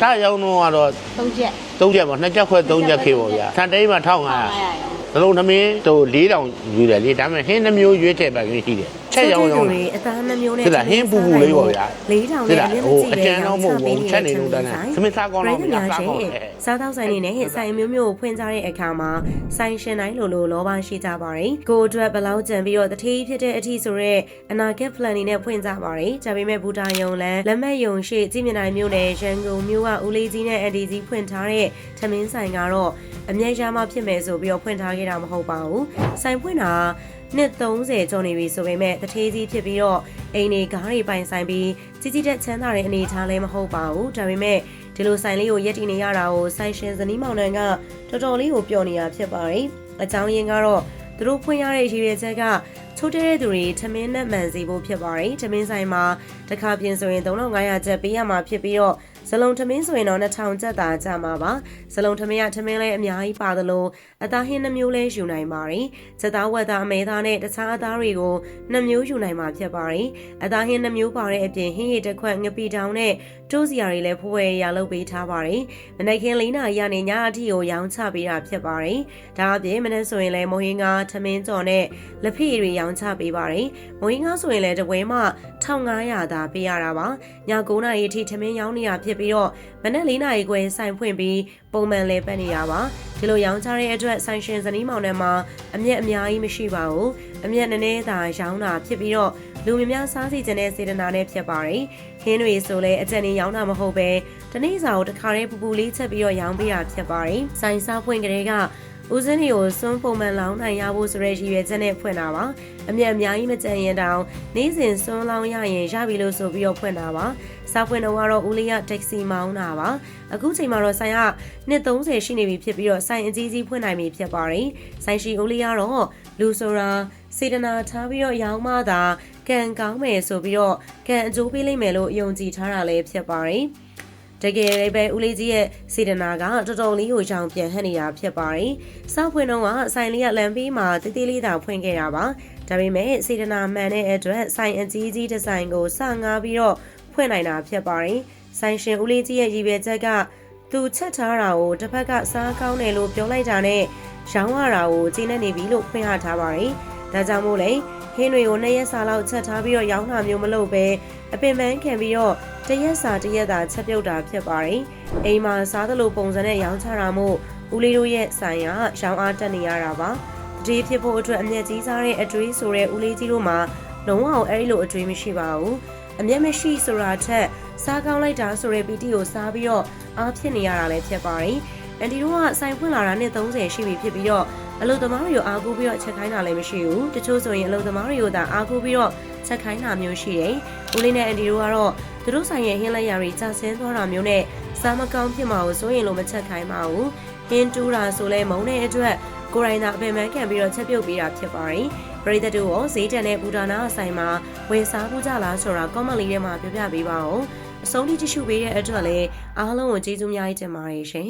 စရောင်းတော့ကတော့သုံးချက်၃ချက်ပေါ့နှစ်ချက်ခွဲ၃ချက်ခေပေါ့ဗျာဆန်တိန်မှာ1500 900သလုံးသမင်းတို့4000ယူတယ်လေဒါပေမဲ့ဟင်းနှမျိုးရွေးထည့်ပါကလေးရှိတယ် ချက်ရောင်းရောင်းတာအသားနှမျိုးနဲ့ဟုတ်လားဟင်းပူပူလေးပေါ့ဗျာလေးထောင်ဟုတ်နဲ့လားအမြင့်ဟိုကြည့်အကျန်းတော့မဟုတ်ဘူးချက်နေလို့တန်းတယ်သမင်းစားကောင်းတော့မလားစားကောင်းတယ်စားသောက်ဆိုင်တွေနဲ့ဆိုင်မျိုးမျိုးကိုဖွင့်ကြတဲ့အခါမှာဆိုင်ရှင်တိုင်းလိုလိုလောဘရှိကြပါတယ်ကိုအတွက်ဘယ်လောက်ကြံပြီးတော့တတိဖြစ်တဲ့အထီဆိုတော့အနာဂတ် plan တွေနဲ့ဖွင့်ကြပါတယ်ဒါပေမဲ့ဘူတာယုံလန်းလက်မဲ့ယုံရှိကြည်မြင်တိုင်းမျိုးနဲ့ရန်ကုန်မျိုးကဦးလေးကြီးနဲ့အန်ဒီကြီးဖွင့်ထားတဲ့ထမင်းဆိုင်ကတော့အမြဲရမှဖြစ်မယ်ဆိုပြီးတော့ဖွင့်ထားခဲ့တာမဟုတ်ပါဘူးဆိုင်ဖွင့်တာ နှစ်30ကျော်နေပြီဆိုပေမဲ့တထေးကြီးဖြစ်ပြီးတော့အိမ်တွေကားတွေပိုင်ဆိုင်ပြီးကြီးကြီးတက်ချမ်းသာတဲ့အနေအထားလည်းမဟုတ်ပါဘူးဒါပေမဲ့ဒီလိုဆိုင်လေးကိုရက်တည်နေရတာကိုဆိုင်ရှင်ဇနီးမောင်နှံကတော်တော်လေးကိုပျော်နေတာဖြစ်ပါတယ်အကြောင်းရင်းကတော့သူတို့ဖွင့်ရတဲ့ရည်ရွယ်ချက်ကချိုးတဲတဲ့သူတွေထမင်းနဲ့မှန်စီဖို့ဖြစ်ပါတယ်ထမင်းဆိုင်မှာတစ်ခါပြင်ဆိုရင်3500ကျပ်ပေးရမှာဖြစ်ပြီးတော့ ဇလုံးထမင်းဆိုရင်တော့2000ကျပ်သာကျမှာပါဇလုံးထမင်းကထမင်းလည်းအများကြီးပါသလိုအသားဟင်းနှမျိုးလည်းယူနိုင်ပါတယ်ချက်သားဝက်သားအမဲသားနဲ့တခြားအသားတွေကိုနှစ်မျိုးယူနိုင်မှာဖြစ်ပါတယ်အသားဟင်းနှမျိုးပါတဲ့အပြင်ဟင်းရည်တစ်ခွက်ငပိတောင်နဲ့တိုးစရာတွေလည်းဖိုးဝဲရလုပ်ပေးထားပါတယ်မနေ့ကင်းလေးနာရီကနေညအထိကိုရောင်းချပေးတာဖြစ်ပါတယ်ဒါအပြင်မနေ့ဆိုရင်လည်းမိုဟင်းကားထမင်းကြော်နဲ့လက်ဖက်ရည်တွေရောင်းချပေးပါတယ်မိုဟင်းကားဆိုရင်လည်းတပွဲမှ1500သာပေးရတာပါည9နာရီအထိထမင်းရောင်းနေတာဖြစ်ပြီးတော့မနေ့4နာရီခွဲဆိုင်ဖွင့်ပြီးပုံမှန်လဲပတ်နေတာပါဒီလိုရောင်းချတဲ့အတွက်ဆိုင်ရှင်ဇနီးမောင်နှံမှာအမျက်အများကြီးမရှိပါဘူးအမျက်နည်းနည်းသာရောင်းတာဖြစ်ပြီးတော့လူများများစားစီခြင်းတဲ့စေတနာနဲ့ဖြစ်ပါတယ်ဟင်းတွေဆိုလဲအကြံနေရောင်းတာမဟုတ်ပဲတနေ့စာကိုတစ်ခါတည်းပူပူလေးချက်ပြီးတော့ရောင်းပေးတာဖြစ်ပါတယ်ဆိုင်စားဖွင့်ကလေးက ဦးစင်းတွေကိုစွန်းပုံမှန်လောင်းနိုင်ရဖို့ဆိုတဲ့ရည်ရွယ်ချက်နဲ့ဖွင့်တာပါအမျက်အများကြီးမကြံရင်တောင်နေ့စဉ်စွန်းလောင်းရရင်ရပြီလို့ဆိုပြီးတော့ဖွင့်တာပါစားဖွင့်တော့ကတော့ဦးလေးကတက္ကစီမောင်းတာပါအခုချိန်မှာတော့ဆိုင်ကနှစ်30ရှိနေပြီဖြစ်ပြီးတော့ဆိုင်အကြီးကြီးဖွင့်နိုင်ပြီဖြစ်ပါတယ်ဆိုင်ရှိဦးလေးကတော့လူဆိုတာစေတနာထားပြီးတော့ရောင်းမှသာကံကောင်းမယ်ဆိုပြီးတော့ကံအကျိုးပေးလိမ့်မယ်လို့ယုံကြည်ထားတာလည်းဖြစ်ပါတယ် တကယ်လည်းပဲဦးလေးကြီးရဲ့စေတနာကတော်တော်လေးကိုရောင်ပြန်ဟပ်နေတာဖြစ်ပါတယ်။စောက်ဖွင့်တော့ကဆိုင်လေးကလမ်းဘေးမှာတိတိလေးသာဖွင့်ခဲ့တာပါ။ဒါပေမဲ့စေတနာမှန်တဲ့အတွက်ဆိုင်အကြီးကြီးဒီဇိုင်းကိုစငားပြီးတော့ဖွင့်နိုင်တာဖြစ်ပါတယ်။ဆိုင်ရှင်ဦးလေးကြီးရဲ့ရည်ရွယ်ချက်ကသူချက်ထားတာကိုတစ်ဖက်ကစားကောင်းတယ်လို့ပြောလိုက်တာနဲ့ရောင်းရတာကိုကျင်းနေနေပြီလို့ဖွင့်ရထားပါတယ်။ဒါကြောင့်မို့လေ ဟင်းတွေကိုနှစ်ရက်စာလောက်ချက်ထားပြီးတော့ရောင်းတာမျိုးမလုပ်ပဲအပင်ပန်းခံပြီးတော့တရက်စာတရက်သာချက်ပြုတ်တာဖြစ်ပါတယ်။အိမ်မှာစားသလိုပုံစံနဲ့ရောင်းချတာမို့ဦးလေးတို့ရဲ့ဆိုင်ကရောင်းအားတက်နေရတာပါ။တတိဖြစ်ဖို့အတွက်အမျက်ကြီးစားတဲ့အတွေးဆိုတဲ့ဦးလေးကြီးတို့မှာလုံးဝအဲ့ဒီလိုအတွေးမရှိပါဘူး။အမျက်မရှိဆိုတာထက်စားကောင်းလိုက်တာဆိုတဲ့ပီတိကိုစားပြီးတော့အားဖြစ်နေရတာလည်းဖြစ်ပါတယ်။အန်တီတို့ကဆိုင်ဖွင့်လာတာနဲ့30ရှိပြီဖြစ်ပြီးတော့ အလုပ်သမားတွေကိုအားကိုးပြီးတော့ချက်ခိုင်းတာလည်းမရှိဘူးတချို့ဆိုရင်အလုပ်သမားတွေကိုသာအားကိုးပြီးတော့ချက်ခိုင်းတာမျိုးရှိတယ်ဦးလေးနဲ့အန်တီတို့ကတော့သူတို့ဆိုင်ရဲ့ဟင်းလက်ရာတွေကြာဆင်းသွားတာမျိုးနဲ့စားမကောင်းဖြစ်မှာကိုစိုးရင်လို့မချက်ခိုင်းပါဘူးဟင်းတူးတာဆိုလဲမုံတဲ့အတွက်ကိုရိုင်းသာအပင်ပန်းခံပြီးတော့ချက်ပြုတ်ပေးတာဖြစ်ပါတယ်ပရိသတ်တို့ရောဈေးတန်တဲ့ဘူတာနာအဆိုင်မှာဝယ်စားဖို့ကြလားဆိုတာ comment လေးထဲမှာပြောပြပေးပါဦးအဆုံးထိကြည့်ရှုပေးတဲ့အတွက်လည်းအားလုံးကိုကျေးဇူးများကြီးတင်ပါတယ်ရှင်